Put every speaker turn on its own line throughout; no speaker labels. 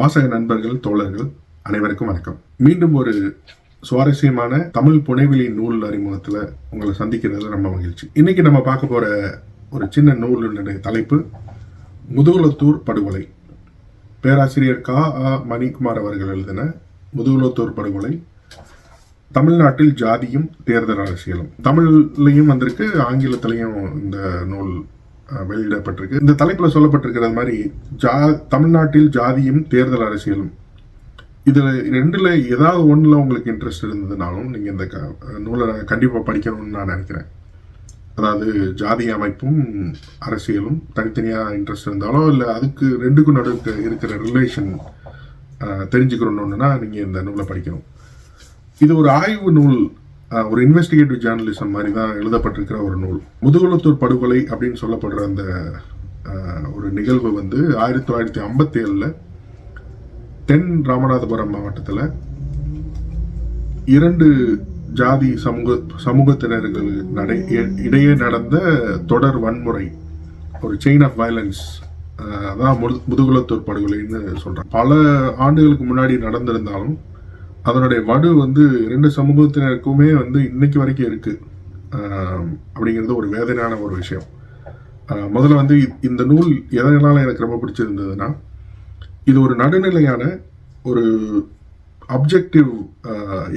வாசக நண்பர்கள் தோழர்கள் அனைவருக்கும் வணக்கம். மீண்டும் ஒரு சுவாரஸ்யமான தமிழ் புனைவெளி நூல் அறிமுகத்தில் உங்களை சந்திக்கிறதுல ரொம்ப மகிழ்ச்சி. இன்னைக்கு நம்ம பார்க்க போகிற ஒரு சின்ன நூலினுடைய தலைப்பு முதுகுலத்தூர் படுகொலை. பேராசிரியர் கா. ஆ. மணிக்குமார் அவர்கள் எழுதின முதுகுலத்தூர் படுகொலை தமிழ்நாட்டில் ஜாதியும் தேர்தல் அரசியலும். தமிழ்லையும் வந்திருக்கு ஆங்கிலத்திலையும் இந்த நூல் வெளியிடப்பட்டிருக்கு. இந்த தலைப்பில் சொல்லப்பட்டிருக்கிறது மாதிரி ஜா தமிழ்நாட்டில் ஜாதியும் தேர்தல் அரசியலும். இதில் ரெண்டில் ஏதாவது ஒன்றில் உங்களுக்கு இன்ட்ரெஸ்ட் இருந்ததுனாலும் நீங்கள் இந்த க- நூலை கண்டிப்பாக படிக்கணும்னு நான் நினைக்கிறேன். அதாவது ஜாதி அமைப்பும் அரசியலும் தனித்தனியாக இன்ட்ரெஸ்ட் இருந்தாலோ இல்லை அதுக்கு ரெண்டுக்கும் நடுவுக்கு இருக்கிற ரிலேஷன் தெரிஞ்சுக்கணும்னா நீங்கள் இந்த நூலை படிக்கணும். இது ஒரு ஆய்வு நூல். ஒரு இன்வெஸ்டிகேட்டிவ் ஜேர்னலிசம் மாதிரி தான் எழுதப்பட்டிருக்கிற ஒரு நூல். முதுகுளத்தூர் படுகொலை அப்படின்னு சொல்லப்படுற அந்த ஒரு நிகழ்வு வந்து ஆயிரத்தி தொள்ளாயிரத்தி ஐம்பத்தி ஏழில் தென் ராமநாதபுரம் மாவட்டத்தில் இரண்டு ஜாதி சமூக சமூகத்தினர்கள் நடை இடையே நடந்த தொடர் வன்முறை ஒரு செயின் ஆஃப் வயலன்ஸ் அதான் முது- முதுகுலத்தூர் படுகொலைன்னு சொல்கிறேன் பல ஆண்டுகளுக்கு முன்னாடி நடந்திருந்தாலும் அதனுடைய வடு வந்து ரெண்டு சமூகத்தினருக்குமே வந்து இன்னைக்கு வரைக்கும் இருக்கு. அப்படிங்கிறது ஒரு வேதனையான ஒரு விஷயம். முதல்ல வந்து இந்த நூல் எதனால எனக்கு ரொம்ப பிடிச்சிருந்ததுன்னா இது ஒரு நடுநிலையான ஒரு அப்ஜெக்டிவ்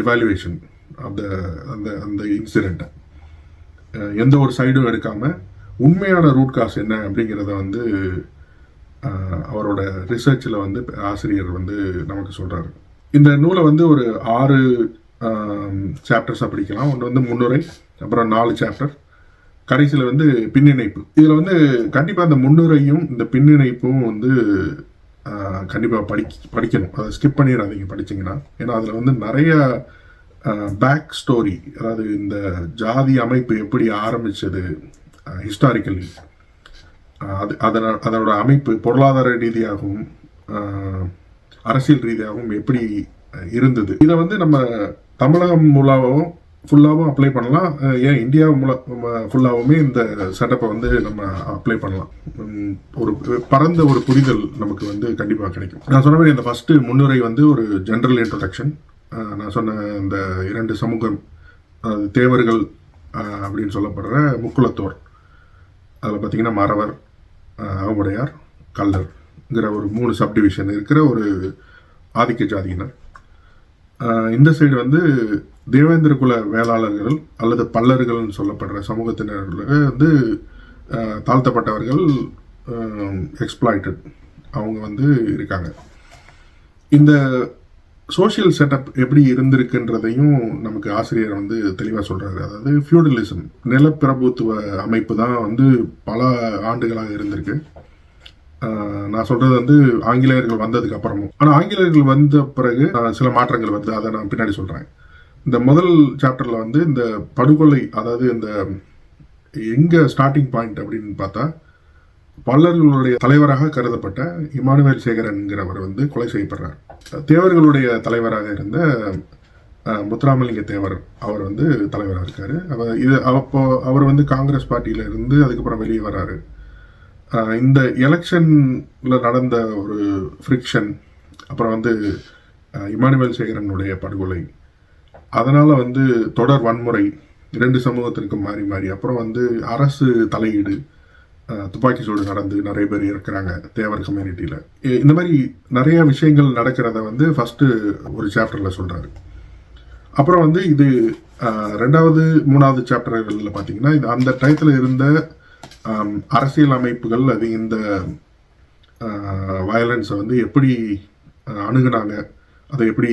எவாலுவேஷன் அந்த அந்த அந்த இன்சிடெண்ட்டை எந்த ஒரு சைடும் எடுக்காமல் உண்மையான ரூட் காஸ் என்ன அப்படிங்கிறத வந்து அவரோட ரிசர்ச்சில் வந்து ஆசிரியர் வந்து நமக்கு சொல்கிறாரு இந்த நூலை வந்து ஒரு ஆறு சாப்டர்ஸாக படிக்கலாம். ஒன்று வந்து முன்னுரை அப்புறம் நாலு சாப்டர் கடைசியில் வந்து பின்னிணைப்பு. இதில் வந்து கண்டிப்பாக அந்த முன்னுரையும் இந்த பின்னிணைப்பும் வந்து கண்டிப்பாக படி படிக்கணும். அதை ஸ்கிப் பண்ணிடாதீங்க படிச்சிங்கன்னா. ஏன்னா அதில் வந்து நிறைய பேக் ஸ்டோரி அதாவது இந்த ஜாதி அமைப்பு எப்படி ஆரம்பித்தது ஹிஸ்டாரிக்கலி அது அதனோட அமைப்பு பொருளாதார ரீதியாகவும் அரசியல் ரீதியாகவும் எப்படி இருந்தது. இதை வந்து நம்ம தமிழகம் மூலமாகவும் ஃபுல்லாகவும் அப்ளை பண்ணலாம். ஏன் இந்தியா மூல ஃபுல்லாகவுமே இந்த செட்டப்பை வந்து நம்ம அப்ளை பண்ணலாம். ஒரு பரந்த ஒரு புரிதல் நமக்கு வந்து கண்டிப்பாக கிடைக்கும். நான் சொன்ன மாதிரி இந்த ஃபஸ்ட்டு முன்னுரை வந்து ஒரு ஜென்ரல் இன்ட்ரடக்ஷன் நான் சொன்ன இந்த இரண்டு சமூகம் அதாவது தேவர்கள் அப்படின்னு சொல்லப்படுற முக்குளத்தோர். அதில் பார்த்தீங்கன்னா மறவர் அஹ், கல்லர் கல்லர்ங்கிற ஒரு மூணு சப்டிவிஷன் இருக்கிற ஒரு ஆதிக்க ஜாதியினர். இந்த சைடு வந்து தேவேந்திர குல வேளாளர்கள் அல்லது பல்லர்கள்னு சொல்லப்படுற சமூகத்தினர்கள் வந்து தாழ்த்தப்பட்டவர்கள் எக்ஸ்பிளாய்டட் அவங்க வந்து இருக்காங்க. இந்த சோஷியல் செட்டப் எப்படி இருந்திருக்குன்றதையும் நமக்கு ஆசிரியர் வந்து தெளிவாக சொல்கிறாரு அதாவது ஃபியூடலிசம் நிலப்பிரபுத்துவ அமைப்பு தான் வந்து பல ஆண்டுகளாக இருந்திருக்கு. நான் சொல்றது வந்து ஆங்கிலேயர்கள் வந்ததுக்கு அப்புறமும். ஆனால் ஆங்கிலேயர்கள் வந்த பிறகு சில மாற்றங்கள் வந்து அதை நான் பின்னாடி சொல்றேன். இந்த முதல் சாப்டர்ல வந்து இந்த படுகொலை அதாவது இந்த எங்க ஸ்டார்டிங் பாயிண்ட் அப்படின்னு பார்த்தா பல்லர்களுடைய தலைவராக கருதப்பட்ட இமானுவேல் சேகரன்கிறவர் வந்து கொலை செய்யப்படுறார். தேவர்களுடைய தலைவராக இருந்த முத்துராமலிங்க தேவர் அவர் வந்து தலைவராக இருக்காரு. அவர் இது அப்போ அவர் வந்து காங்கிரஸ் பார்ட்டியில இருந்து அதுக்கப்புறம் வெளியே வர்றாரு இந்த எலெக்ஷனில் நடந்த ஒரு ஃப்ரிக்ஷன் அப்புறம் வந்து இமானுவேல் சேகரனுடைய படுகொலை. அதனால் வந்து தொடர் வன்முறை இரண்டு சமூகத்திற்கும் மாறி மாறி. அப்புறம் வந்து அரசு தலையீடு துப்பாக்கி சூடு நடந்து நிறைய பேர் இருக்கிறாங்க தேவர் கம்யூனிட்டியில் இந்த மாதிரி நிறைய விஷயங்கள் நடக்கிறத வந்து ஃபஸ்ட்டு ஒரு சாப்டரில் சொல்கிறாரு அப்புறம் வந்து இது ரெண்டாவது மூணாவது சாப்டர்களில் பார்த்தீங்கன்னா இது அந்த டயத்தில் இருந்த அரசியல் அமைப்புகள் அது இந்த வயலன்ஸை வந்து எப்படி அணுகுனாங்க அதை எப்படி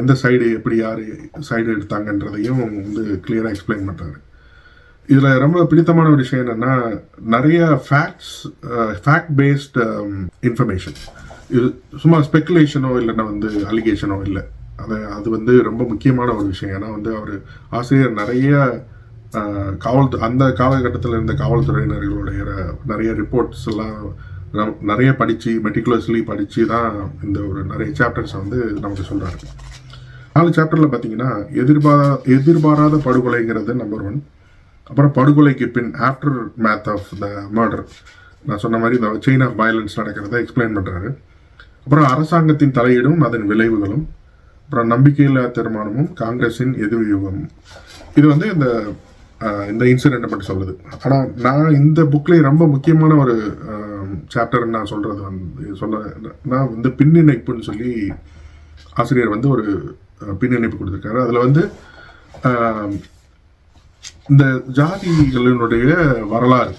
எந்த சைடு எப்படி யார் சைடு எடுத்தாங்கன்றதையும் வந்து கிளியராக எக்ஸ்பிளைன் பண்ணுறாரு இதில் ரொம்ப பிடித்தமான ஒரு விஷயம் என்னென்னா நிறைய ஃபேக்ட்ஸ் ஃபேக்ட் பேஸ்ட் இன்ஃபர்மேஷன் இது சும்மா ஸ்பெக்குலேஷனோ இல்லைன்னா வந்து அலிகேஷனோ இல்லை. அதை அது வந்து ரொம்ப முக்கியமான ஒரு விஷயம். ஏன்னா வந்து அவர் ஆசிரியர் நிறைய அஹ், காவல் அந்த காலகட்டத்தில் இருந்த காவல்துறையினர்களுடைய நிறைய ரிப்போர்ட்ஸ் எல்லாம் நிறைய படித்து மெட்டிகுலஸ்லி படித்து தான் இந்த ஒரு நிறைய சாப்டர்ஸை வந்து நமக்கு சொல்கிறாரு நாலு சாப்டரில் பார்த்தீங்கன்னா எதிர்பாரா எதிர்பாராத படுகொலைங்கிறது நம்பர் ஒன் அப்புறம் படுகொலைக்கு பின் aftermath of the murder நான் சொன்ன மாதிரி இந்த செயின் ஆஃப் வயலன்ஸ் நடக்கிறத எக்ஸ்பிளைன் பண்ணுறாரு அப்புறம் அரசாங்கத்தின் தலையீடும் அதன் விளைவுகளும். அப்புறம் நம்பிக்கையில்லா தீர்மானமும் காங்கிரஸின் எதிர்வியூகமும். இது வந்து இந்த இந்த இன்சிடென்ட்டை பற்றி சொல்லுது ஆனால் நான் இந்த புக்லேயே ரொம்ப முக்கியமான ஒரு சாப்டர் நான் சொல்கிறது வந்து சொல்ல நான் வந்து பின்னிணைப்புன்னு சொல்லி ஆசிரியர் வந்து ஒரு பின்னிணைப்பு கொடுத்துருக்காரு. அதில் வந்து இந்த ஜாதிகளினுடைய வரலாறு.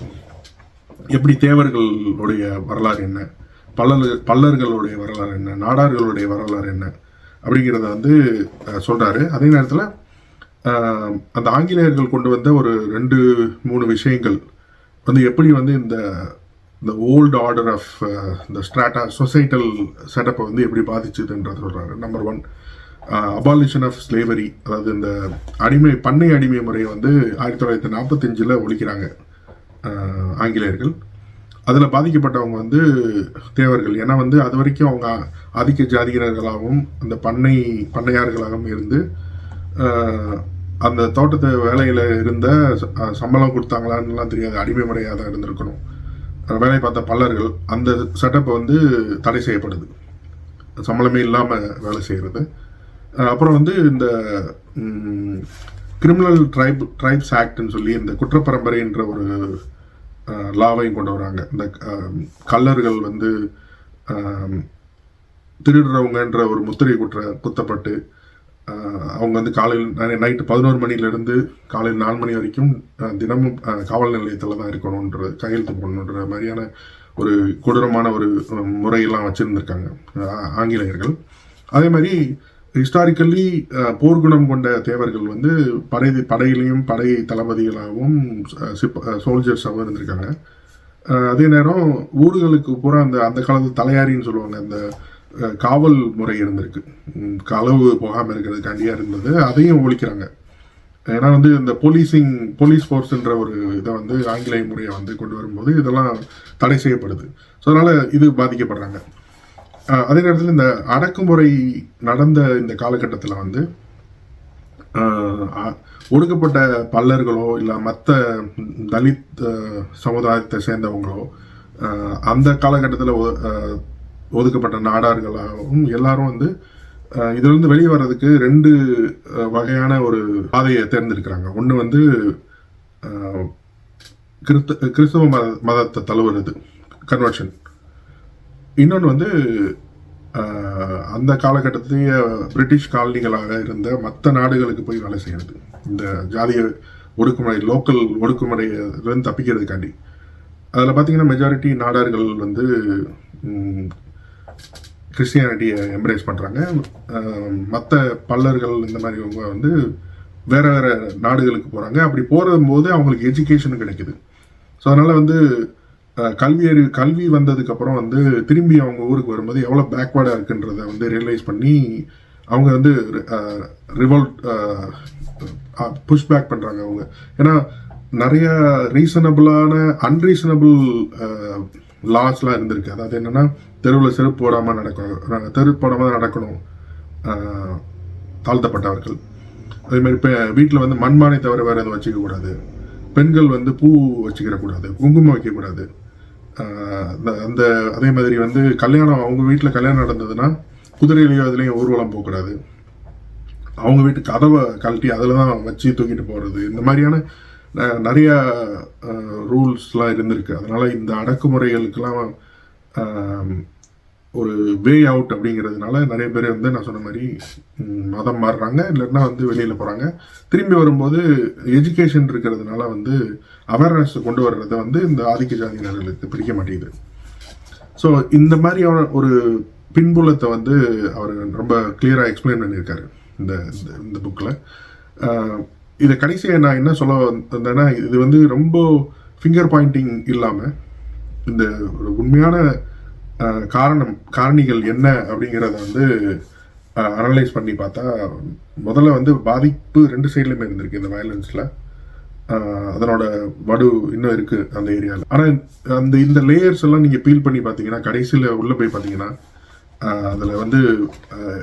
எப்படி தேவர்களுடைய வரலாறு என்ன? பல்லர் பல்லர்களுடைய வரலாறு என்ன? நாடார்களுடைய வரலாறு என்ன? அப்படிங்கிறத வந்து சொல்கிறாரு அதே நேரத்தில் அந்த ஆங்கிலேயர்கள் கொண்டு வந்த ஒரு ரெண்டு மூணு விஷயங்கள். வந்து எப்படி வந்து இந்த இந்த ஓல்டு ஆர்டர் ஆஃப் இந்த ஸ்ட்ராட்டா சொசைட்டல் செட்டப்பை வந்து எப்படி பாதிச்சுதுன்றது சொல்கிறாரு number one abolition of slavery அதாவது இந்த அடிமை பண்ணை அடிமை முறையை வந்து ஆயிரத்தி தொள்ளாயிரத்தி நாற்பத்தஞ்சில் ஒழிக்கிறாங்க ஆங்கிலேயர்கள். அதில் பாதிக்கப்பட்டவங்க வந்து தேவர்கள். ஏன்னா வந்து அது வரைக்கும் அவங்க ஆதிக்க ஜாதியினர்களாகவும் அந்த பண்ணை பண்ணையார்களாகவும் இருந்து அந்த தோட்டத்து வேலையில் இருந்த சம்பளம் கொடுத்தாங்களான்னுலாம் தெரியாது. அடிமை முறையாக தான் இருந்திருக்கணும் வேலை பார்த்த பல்லர்கள் அந்த செட்டப்பை வந்து தடை செய்யப்படுது. சம்பளமே இல்லாமல் வேலை செய்கிறது அப்புறம் வந்து இந்த கிரிமினல் ட்ரைப் ட்ரைப்ஸ் ஆக்ட்னு சொல்லி இந்த குற்றப்பரம்பரைன்ற ஒரு லாவையும் கொண்டு வராங்க. இந்த கல்லர்கள் வந்து திருடுறவங்கன்ற ஒரு முத்திரை குற்ற குத்தப்பட்டு அவங்க வந்து காலையில் நைட்டு பதினோரு மணிலேருந்து காலையில் நாலு மணி வரைக்கும் தினமும் காவல் நிலையத்தில் தான் இருக்கணுன்ற கையெழுத்து போடணுன்ற மாதிரியான ஒரு கொடூரமான ஒரு முறையெல்லாம் வச்சுருந்துருக்காங்க ஆங்கிலேயர்கள். அதே மாதிரி ஹிஸ்டாரிக்கல்லி போர்க்குணம் கொண்ட தேவர்கள் வந்து படை படையிலையும் படை தளபதிகளாகவும் சோல்ஜர்ஸாகவும் இருந்திருக்காங்க. அதே நேரம் ஊர்களுக்கு பூரா அந்த அந்த காலத்து தலையாரின்னு சொல்லுவாங்க அந்த காவல் முறை இருந்திருக்கு. களவு போகாமல் இருக்கிறதுக்காண்டியாக இருந்தது. அதையும் ஒழிக்கிறாங்க. ஏன்னா வந்து இந்த போலீசிங் போலீஸ் ஃபோர்ஸுன்ற ஒரு இதை வந்து ஆங்கிலேய முறையை வந்து கொண்டு வரும்போது இதெல்லாம் தடை செய்யப்படுது. ஸோ அதனால் இது பாதிக்கப்படுறாங்க. அதே நேரத்தில் இந்த அடக்குமுறை நடந்த இந்த காலகட்டத்தில் வந்து ஒடுக்கப்பட்ட பல்லர்களோ இல்லை மற்ற தலித் சமுதாயத்தை சேர்ந்தவங்களோ அந்த காலகட்டத்தில் ஒதுக்கப்பட்ட நாடார்களாகவும் எல்லாரும் வந்து இதிலிருந்து வெளியே வர்றதுக்கு ரெண்டு வகையான ஒரு பாதையை தேர்ந்தெடுக்கிறாங்க. ஒன்று வந்து கிறிஸ்த கிறிஸ்தவ மத மதத்தை தழுவுறது கன்வர்ஷன் இன்னொன்று வந்து அந்த காலகட்டத்திலேயே பிரிட்டிஷ் காலனிகளாக இருந்த மற்ற நாடுகளுக்கு போய் வேலை செய்யறது. இந்த ஜாதிய ஒடுக்குமுறை லோக்கல் ஒடுக்குமுறையிலிருந்து தப்பிக்கிறதுக்காண்டி. அதில் பார்த்தீங்கன்னா மெஜாரிட்டி நாடார்கள் வந்து கிறிஸ்டியானிட்டியை எம்ப்ரேஸ் பண்ணுறாங்க மற்ற பல்லர்கள் இந்த மாதிரிவங்க வந்து வேறு வேறு நாடுகளுக்கு போகிறாங்க அப்படி போகும்போது அவங்களுக்கு எஜுகேஷனும் கிடைக்குது. ஸோ அதனால் வந்து கல்வி அறிவு கல்வி வந்ததுக்கப்புறம் வந்து திரும்பி அவங்க ஊருக்கு வரும்போது எவ்வளோ பேக்வேர்டாக இருக்குன்றத வந்து ரியலைஸ் பண்ணி அவங்க வந்து ரிவோல்ட் புஷ் பேக் பண்ணுறாங்க அவங்க. ஏன்னா நிறைய ரீசனபிளான அன்ரீசனபிள் லாஸ்லாம் இருந்திருக்கு. அதாவது என்னென்னா தெருவில் செருப்பு போடாமல் நடக்கணும் தெருப்பு போடாமல் நடக்கணும். தாழ்த்தப்பட்டவர்கள். அதே மாதிரி இப்போ வீட்டில் வந்து மண்பானை தவிர வேறு எதுவும் வச்சுக்கக்கூடாது பெண்கள் வந்து பூ வச்சுக்கிடக்கூடாது குங்குமம் வைக்கக்கூடாது அந்த- அதே மாதிரி வந்து கல்யாணம் அவங்க வீட்டில் கல்யாணம் நடந்ததுன்னா குதிரையிலையோ அதுலேயும் ஊர்வலம் போகக்கூடாது. அவங்க வீட்டு கதவை கழட்டி அதில் தான் வச்சு தூக்கிட்டு போகிறது இந்த மாதிரியான நிறையா ரூல்ஸ்லாம் இருந்திருக்கு. அதனால் இந்த அடக்குமுறைகளுக்கெல்லாம் ஒரு வே அவுட் அப்படிங்கிறதுனால நிறைய பேர் வந்து நான் சொன்ன மாதிரி மதம் மாறுறாங்க. இல்லைன்னா வந்து வெளியில் போகிறாங்க திரும்பி வரும்போது எஜுகேஷன் இருக்கிறதுனால வந்து அவேர்னஸ் கொண்டு வர்றதை வந்து இந்த ஆதிக்க ஜாதியினர்களுக்கு பிடிக்க மாட்டேங்குது. ஸோ இந்த மாதிரியான ஒரு பின்புலத்தை வந்து அவர் ரொம்ப கிளியராக எக்ஸ்பிளைன் பண்ணியிருக்காரு. இந்த இந்த- இந்த புக்கில் இதை கடைசியாக நான் என்ன சொல்ல வந்தேன்னா இது வந்து ரொம்ப ஃபிங்கர் பாயிண்டிங் இல்லாமல் இந்த ஒரு உண்மையான காரணம் காரணிகள் என்ன அப்படிங்கிறத வந்து அனலைஸ் பண்ணி பார்த்தா முதல்ல வந்து பாதிப்பு ரெண்டு சைட்லையுமே இருந்திருக்கு இந்த வயலன்ஸில் அதனோட வடு இன்னும் இருக்குது அந்த ஏரியாவில் ஆனால் அந்த இந்த லேயர்ஸ் எல்லாம் நீங்கள் பீல் பண்ணி பார்த்தீங்கன்னா கடைசியில் உள்ளே போய் பார்த்தீங்கன்னா அதில் வந்து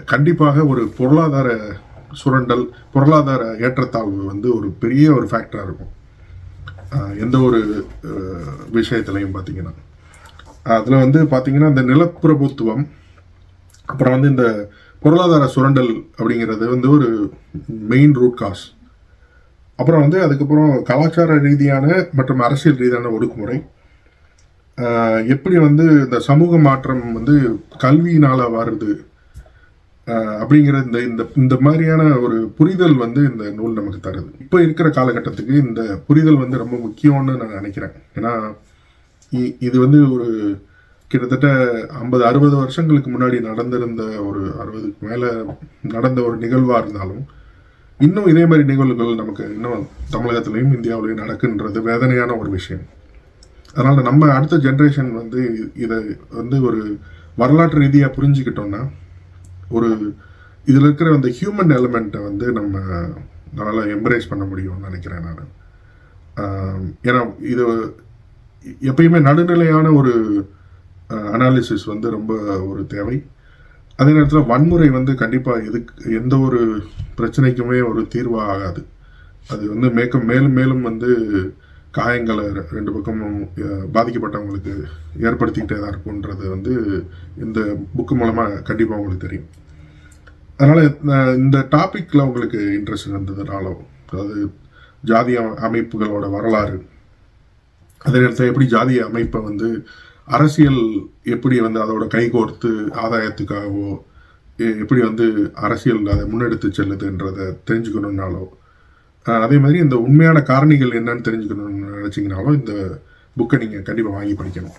கண்டிப்பாக ஒரு பொருளாதார சுரண்டல் பொருளாதார ஏற்றத்தாழ்வு வந்து ஒரு பெரிய ஒரு ஃபேக்டராக இருக்கும். எந்த ஒரு விஷயத்துலையும் பார்த்தீங்கன்னா அதில் வந்து பார்த்தீங்கன்னா இந்த நிலப்பிரபுத்துவம் அப்புறம் வந்து இந்த பொருளாதார சுரண்டல் அப்படிங்கிறது வந்து ஒரு மெயின் ரூட் காஸ் அப்புறம் வந்து அதுக்கப்புறம் கலாச்சார ரீதியான மற்றும் அரசியல் ரீதியான ஒடுக்குமுறை. எப்படி வந்து இந்த சமூக மாற்றம் வந்து கல்வியினால் வருது அப்படிங்கிற இந்த இந்த இந்த மாதிரியான ஒரு புரிதல் வந்து இந்த நூல் நமக்கு தருது. இப்போ இருக்கிற காலகட்டத்துக்கு இந்த புரிதல் வந்து ரொம்ப முக்கியம்னு நான் நினைக்கிறேன். ஏன்னா இ- இது வந்து ஒரு கிட்டத்தட்ட ஐம்பது அறுபது வருஷங்களுக்கு முன்னாடி நடந்திருந்த ஒரு அறுபதுக்கு மேலே நடந்த ஒரு நிகழ்வாக இருந்தாலும் இன்னும் இதே மாதிரி நிகழ்வுகள் நமக்கு இன்னும் தமிழகத்திலையும் இந்தியாவிலையும் நடக்குன்றது வேதனையான ஒரு விஷயம். அதனால் நம்ம அடுத்த ஜென்ரேஷன் வந்து இதை வந்து ஒரு வரலாற்று ரீதியாக புரிஞ்சுக்கிட்டோம்னா ஒரு இதில் இருக்கிற அந்த ஹியூமன் எலமெண்ட்டை வந்து நம்ம நல்லா எம்ப்ரேஸ் பண்ண முடியும்னு நினைக்கிறேன் நான். ஏன்னா இது எப்பயுமே நடுநிலையான ஒரு அனாலிசிஸ் வந்து ரொம்ப ஒரு தேவை. அதே நேரத்தில் வன்முறை வந்து கண்டிப்பாக எதுக்கு எந்த ஒரு பிரச்சனைக்குமே ஒரு தீர்வாக ஆகாது அது வந்து மேலும் மேலும் மேலும் வந்து காயங்களை ரெண்டு பக்கமும் பாதிக்கப்பட்டவங்களுக்கு ஏற்படுத்திக்கிட்டே தான் இருக்குன்றது வந்து இந்த புக்கு மூலமாக கண்டிப்பாக உங்களுக்கு தெரியும். அதனால் இந்த டாப்பிக்கில் உங்களுக்கு இன்ட்ரெஸ்ட் இருந்ததுனாலோ அதாவது ஜாதிய அமைப்புகளோட வரலாறு அதே நேரத்தில் எப்படி ஜாதிய அமைப்பை வந்து அரசியல் எப்படி வந்து அதோட கைகோர்த்து ஆதாயத்துக்காகவோ எ- எப்படி வந்து அரசியல் அதை முன்னெடுத்து செல்லுதுன்றதை தெரிஞ்சுக்கணுன்னாலோ அதே மாதிரி இந்த உண்மையான காரணிகள் என்னன்னு தெரிஞ்சுக்கணும்னு நினச்சிங்கனாலும் இந்த புக்கை நீங்கள் கண்டிப்பாக வாங்கி படிக்கணும்.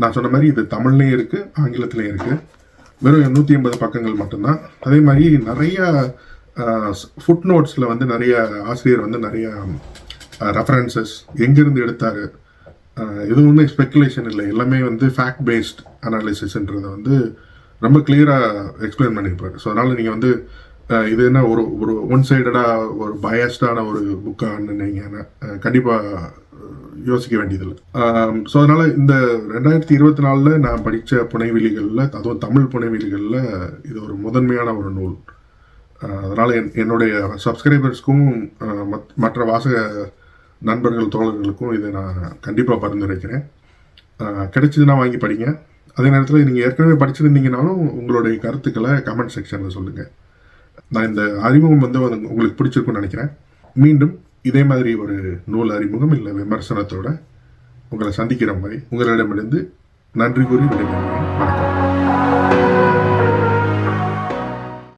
நான் சொன்ன மாதிரி இது தமிழ்லேயும் இருக்குது ஆங்கிலத்திலையும் இருக்குது வெறும் நூற்றி ஐம்பது பக்கங்கள் மட்டும்தான். அதே மாதிரி நிறைய ஃபுட் நோட்ஸில் வந்து நிறைய ஆசிரியர் வந்து நிறைய ரெஃபரன்சஸ் எங்கேருந்து எடுத்தார். எதுவுமே ஸ்பெக்குலேஷன் இல்லை. எல்லாமே வந்து ஃபேக்ட் பேஸ்ட் அனாலிசிஸ்ன்றதை வந்து ரொம்ப கிளியராக எக்ஸ்பிளைன் பண்ணியிருப்பார். ஸோ அதனால் நீங்கள் வந்து இது என்ன ஒரு ஒரு ஒன் சைடடாக ஒரு பயஸ்டான ஒரு புக்கான்னு நீங்கள் கண்டிப்பாக யோசிக்க வேண்டியதில்லை. ஸோ அதனால் இந்த ரெண்டாயிரத்தி இருபத்தி நாலில் நான் படித்த புனைவெளிகளில் அதுவும் தமிழ் புனைவெளிகளில் இது ஒரு முதன்மையான ஒரு நூல். அதனால் என் என்னுடைய சப்ஸ்கிரைபர்ஸ்க்கும் மற்ற வாசக நண்பர்கள் தோழர்களுக்கும் இதை நான் கண்டிப்பாக பரிந்துரைக்கிறேன். கிடைச்சதுன்னா வாங்கி படிங்க. அதே நேரத்தில் நீங்கள் ஏற்கனவே படிச்சிருந்தீங்கனாலும் உங்களுடைய கருத்துக்களை கமெண்ட் செக்ஷனில் சொல்லுங்கள் நான் இந்த அறிமுகம் வந்து உங்களுக்கு பிடிச்சிருக்கும்னு நினைக்கிறேன். மீண்டும் இதே மாதிரி ஒரு நூல் அறிமுகம் இல்லை விமர்சனத்தோட உங்களை சந்திக்கிற மாதிரி உங்களிடமிருந்து நன்றி கூறி விடைபெறுகிறேன். வணக்கம்.